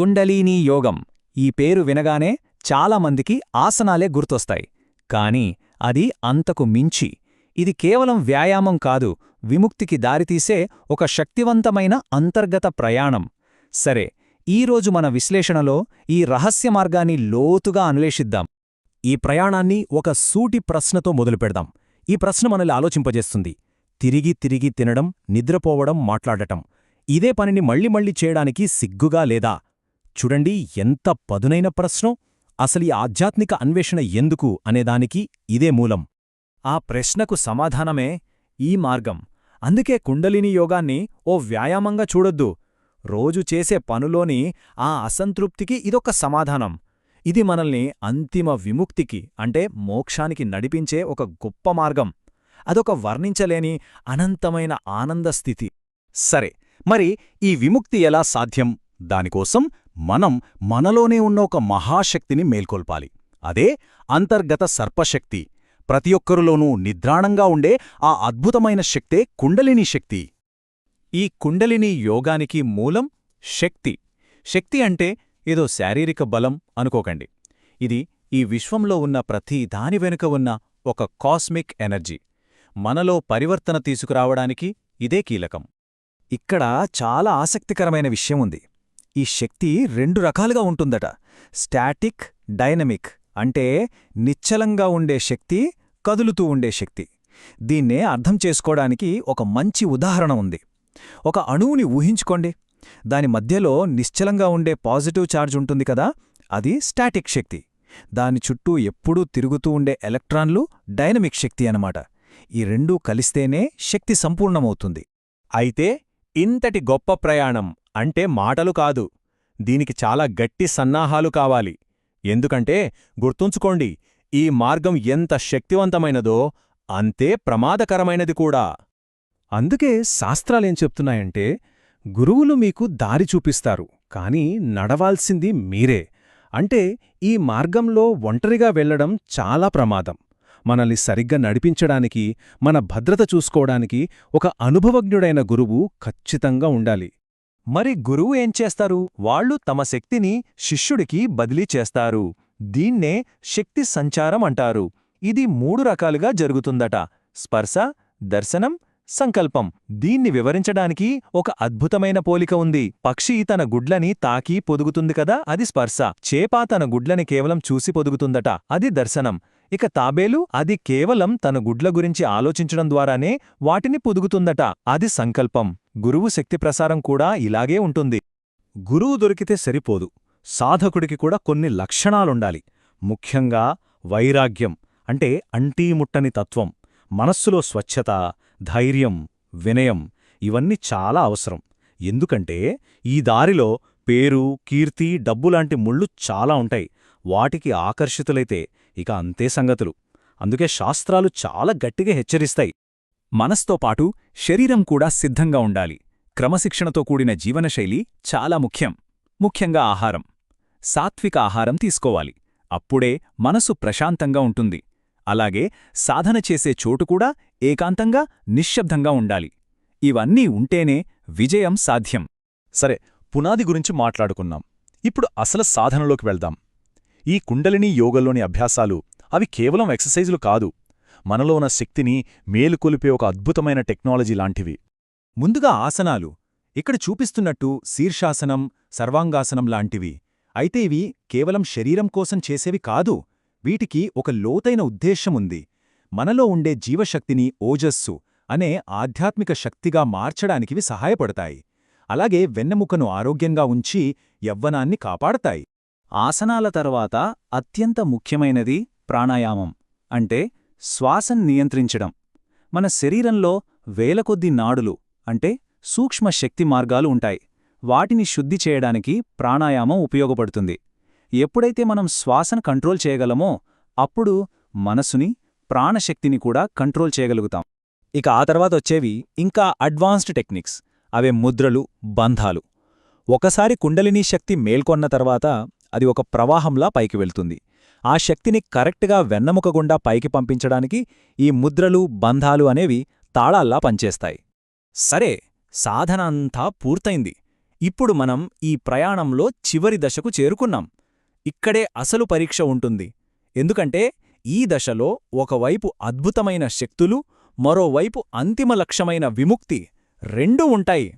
కుండలీనీ యోగం ఈ పేరు వినగానే చాలామందికి ఆసనాలే గుర్తొస్తాయి. కాని అది అంతకు మించి. ఇది కేవలం వ్యాయామం కాదు విముక్తికి దారితీసే ఒక శక్తివంతమైన అంతర్గత ప్రయాణం. సరే ఈరోజు మన విశ్లేషణలో ఈ రహస్య మార్గాన్ని లోతుగా అన్వేషిద్దాం. ఈ ప్రయాణాన్ని ఒక సూటి ప్రశ్నతో మొదలుపెడదాం. ఈ ప్రశ్న మనల్ని ఆలోచింపజేస్తుంది. తిరిగి తిరిగి తినడం నిద్రపోవడం మాట్లాడటం. ఇదే పనిని మళ్ళీ మళ్ళీ చేయడానికి సిగ్గుగా లేదా? చూడండి ఎంత పదునైన ప్రశ్నో! అసలు ఈ ఆధ్యాత్మిక అన్వేషణ ఎందుకు అనేదానికి ఇదే మూలం. ఆ ప్రశ్నకు సమాధానమే ఈ మార్గం. అందుకే కుండలిని యోగాన్ని ఓ వ్యాయామంగా చూడొద్దు. రోజు చేసే పనులోని ఆ అసంతృప్తికి ఇదొక సమాధానం. ఇది మనల్ని అంతిమ విముక్తికి అంటే మోక్షానికి నడిపించే ఒక గొప్ప మార్గం. అదొక వర్ణించలేని అనంతమైన ఆనందస్థితి సరే మరి ఈ విముక్తి ఎలా సాధ్యం? దానికోసం మనం మనలోనే ఉన్న ఒక మహాశక్తిని మేల్కొల్పాలి. అదే అంతర్గత సర్పశక్తి. ప్రతి ఒక్కరిలోనూ నిద్రాణంగా ఉండే ఆ అద్భుతమైన శక్తే కుండలిని శక్తి. ఈ కుండలిని యోగానికి మూలం శక్తి. శక్తి అంటే ఏదో శారీరక బలం అనుకోకండి. ఇది ఈ విశ్వంలో ఉన్న ప్రతి దాని వెనుక ఉన్న ఒక కాస్మిక్ ఎనర్జీ. మనలో పరివర్తన తీసుకురావడానికి ఇదే కీలకం. ఇక్కడ చాలా ఆసక్తికరమైన విషయం ఉంది. ఈ శక్తి రెండు రకాలుగా ఉంటుందట. స్టాటిక్ డైనమిక్ అంటే నిశ్చలంగా ఉండే శక్తి కదులుతూ ఉండే శక్తి. దీన్నే అర్థం చేసుకోవడానికి ఒక మంచి ఉదాహరణ ఉంది. ఒక అణువుని ఊహించుకోండి. దాని మధ్యలో నిశ్చలంగా ఉండే పాజిటివ్ ఛార్జ్ ఉంటుంది కదా అది స్టాటిక్ శక్తి. దాని చుట్టూ ఎప్పుడూ తిరుగుతూ ఉండే ఎలక్ట్రాన్లు డైనమిక్ శక్తి అనమాట ఈ రెండూ కలిస్తేనే శక్తి సంపూర్ణమవుతుంది. అయితే ఇంతటి గొప్ప ప్రయాణం అంటే మాటలు కాదు. దీనికి చాలా గట్టి సన్నాహాలు కావాలి. ఎందుకంటే గుర్తుంచుకోండి ఈ మార్గం ఎంత శక్తివంతమైనదో అంతే ప్రమాదకరమైనది కూడా. అందుకే శాస్త్రాలేం చెప్తున్నాయంటే గురువులు మీకు దారి చూపిస్తారు కాని నడవాల్సింది మీరే. అంటే ఈ మార్గంలో ఒంటరిగా వెళ్ళడం చాలా ప్రమాదం. మనల్ని సరిగ్గా నడిపించడానికి మన భద్రత చూసుకోవడానికి ఒక అనుభవజ్ఞుడైన గురువు ఖచ్చితంగా ఉండాలి. మరి గురువు ఏం చేస్తారు? వాళ్ళు తమ శక్తిని శిష్యుడికి బదిలీ చేస్తారు. దీన్నే శక్తి సంచారం అంటారు. ఇది మూడు రకాలుగా జరుగుతుందట. స్పర్శ దర్శనం సంకల్పం. దీన్ని వివరించడానికి ఒక అద్భుతమైన పోలిక ఉంది. పక్షి తన గుడ్లని తాకి పొదుగుతుంది కదా అది స్పర్శ. చేప తన గుడ్లని కేవలం చూసి పొదుగుతుందట. అది దర్శనం. ఇక తాబేలు అది కేవలం తన గుడ్ల గురించి ఆలోచించడం ద్వారానే వాటిని పొదుగుతుందట. అది సంకల్పం. గురువు శక్తి ప్రసారం కూడా ఇలాగే ఉంటుంది. గురువు దొరికితే సరిపోదు. సాధకుడికి కూడా కొన్ని లక్షణాలుండాలి. ముఖ్యంగా వైరాగ్యం అంటే అంటీముట్టని తత్వం మనస్సులో స్వచ్ఛత ధైర్యం వినయం ఇవన్నీ చాలా అవసరం. ఎందుకంటే ఈ దారిలో పేరు కీర్తి డబ్బులాంటి ముళ్ళు చాలా ఉంటాయి. వాటికి ఆకర్షితులైతే ఇక అంతే సంగతులు. అందుకే శాస్త్రాలు చాలా గట్టిగా హెచ్చరిస్తాయి. మనస్తో పాటు శరీరం కూడా సిద్ధంగా ఉండాలి. క్రమశిక్షణతో కూడిన జీవనశైలి చాలా ముఖ్యం. ముఖ్యంగా ఆహారం. సాత్విక ఆహారం తీసుకోవాలి. అప్పుడే మనసు ప్రశాంతంగా ఉంటుంది. అలాగే సాధన చేసే చోటు కూడా ఏకాంతంగా నిశ్శబ్దంగా ఉండాలి. ఇవన్నీ ఉంటేనే విజయం సాధ్యం. సరే పునాది గురించి మాట్లాడుకున్నాం ఇప్పుడు అసలు సాధనలోకి వెళ్దాం. ఈ కుండలినీ యోగంలోని అభ్యాసాలు అవి కేవలం ఎక్సర్సైజులు కాదు మనలో ఉన్న శక్తిని మేలుకొలిపే ఒక అద్భుతమైన టెక్నాలజీ లాంటివి. ముందుగా ఆసనాలు ఇక్కడ చూపిస్తున్నట్టు శీర్షాసనం సర్వాంగాసనం లాంటివి. అయితే ఇవి కేవలం శరీరం కోసం చేసేవి కాదు వీటికి ఒక లోతైన ఉద్దేశ్యముంది మనలో ఉండే జీవశక్తిని ఓజస్సు అనే ఆధ్యాత్మిక శక్తిగా మార్చడానికివి సహాయపడతాయి. అలాగే వెన్నెముకను ఆరోగ్యంగా ఉంచి యవ్వనాన్ని కాపాడతాయి. ఆసనాల తర్వాత అత్యంత ముఖ్యమైనది ప్రాణాయామం అంటే శ్వాసం నియంత్రించడం. మన శరీరంలో వేలకొద్ది నాడులు అంటే సూక్ష్మ శక్తి మార్గాలు ఉంటాయి. వాటిని శుద్ధి చేయడానికి ప్రాణాయామం ఉపయోగపడుతుంది. ఎప్పుడైతే మనం శ్వాసను కంట్రోల్ చేయగలమో అప్పుడు మనసుని ప్రాణశక్తిని కూడా కంట్రోల్ చేయగలుగుతాం. ఇక ఆ తర్వాత వచ్చేవి ఇంకా అడ్వాన్స్డ్ టెక్నిక్స్. అవే ముద్రలు బంధాలు. ఒకసారి కుండలినీ శక్తి మేల్కొన్న తర్వాత అది ఒక ప్రవాహంలా పైకి వెళ్తుంది. ఆ శక్తిని కరెక్ట్గా వెన్నముకగుండా పైకి పంపించడానికి ఈ ముద్రలు బంధాలు అనేవి తాళాల్లా పనిచేస్తాయి. సరే సాధన అంతా పూర్తయింది. ఇప్పుడు మనం ఈ ప్రయాణంలో చివరి దశకు చేరుకున్నాం. ఇక్కడే అసలు పరీక్ష ఉంటుంది. ఎందుకంటే ఈ దశలో ఒకవైపు అద్భుతమైన శక్తులు మరోవైపు అంతిమ లక్ష్యమైన విముక్తి రెండూ ఉంటాయి.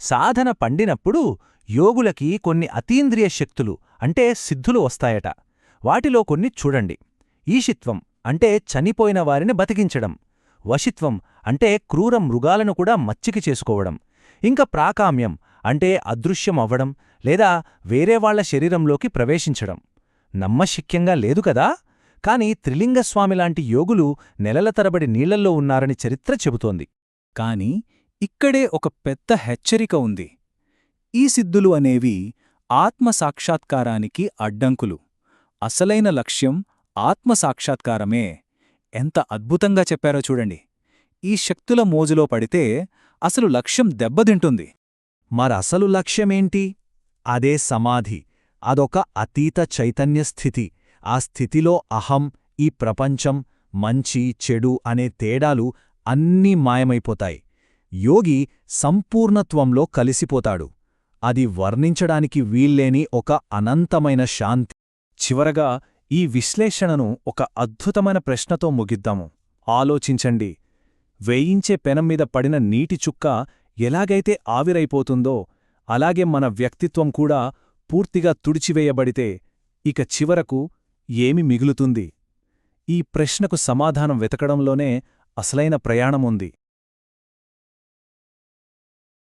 సాధన పండినప్పుడు యోగులకి కొన్ని అతీంద్రియ శక్తులు అంటే సిద్ధులు వస్తాయట. వాటిలో కొన్ని చూడండి. ఈషిత్వం అంటే చనిపోయిన వారిని బతికించడం. వశిత్వం అంటే క్రూర మృగాలను కూడా మచ్చికి చేసుకోవడం. ఇంకా ప్రాకామ్యం అంటే అదృశ్యం అవ్వడం లేదా వేరేవాళ్ళ శరీరంలోకి ప్రవేశించడం. నమ్మశక్యంగా లేదు కదా? కాని త్రిలింగస్వామిలాంటి యోగులు నెలల తరబడి నీళ్ళల్లో ఉన్నారని చరిత్ర చెబుతోంది. కాని ఇక్కడే ఒక పెద్ద హెచ్చరిక ఉంది. ఈ సిద్ధులు అనేవి ఆత్మసాక్షాత్కారానికి అడ్డంకులు. అసలైన లక్ష్యం ఆత్మసాక్షాత్కారమే ఎంత అద్భుతంగా చెప్పారో చూడండి. ఈ శక్తుల మోజులో పడితే అసలు లక్ష్యం దెబ్బతింటుంది. మరసలు లక్ష్యమేంటి? అదే సమాధి. అదొక అతీత చైతన్య స్థితి. ఆ స్థితిలో అహం ఈ ప్రపంచం మంచి చెడు అనే తేడాలు అన్నీ మాయమైపోతాయి. యోగి సంపూర్ణత్వంలో కలిసిపోతాడు. అది వర్ణించడానికి వీల్లేని ఒక అనంతమైన శాంతి. చివరగా ఈ విశ్లేషణను ఒక అద్భుతమైన ప్రశ్నతో ముగిద్దాము. ఆలోచించండి. వేయించే పెనం మీద పడిన నీటి చుక్క ఎలాగైతే ఆవిరైపోతుందో అలాగే మన వ్యక్తిత్వం కూడా పూర్తిగా తుడిచివేయబడితే ఇక చివరకు ఏమి మిగులుతుంది? ఈ ప్రశ్నకు సమాధానం వెతకడంలోనే అసలైన ప్రయాణముంది.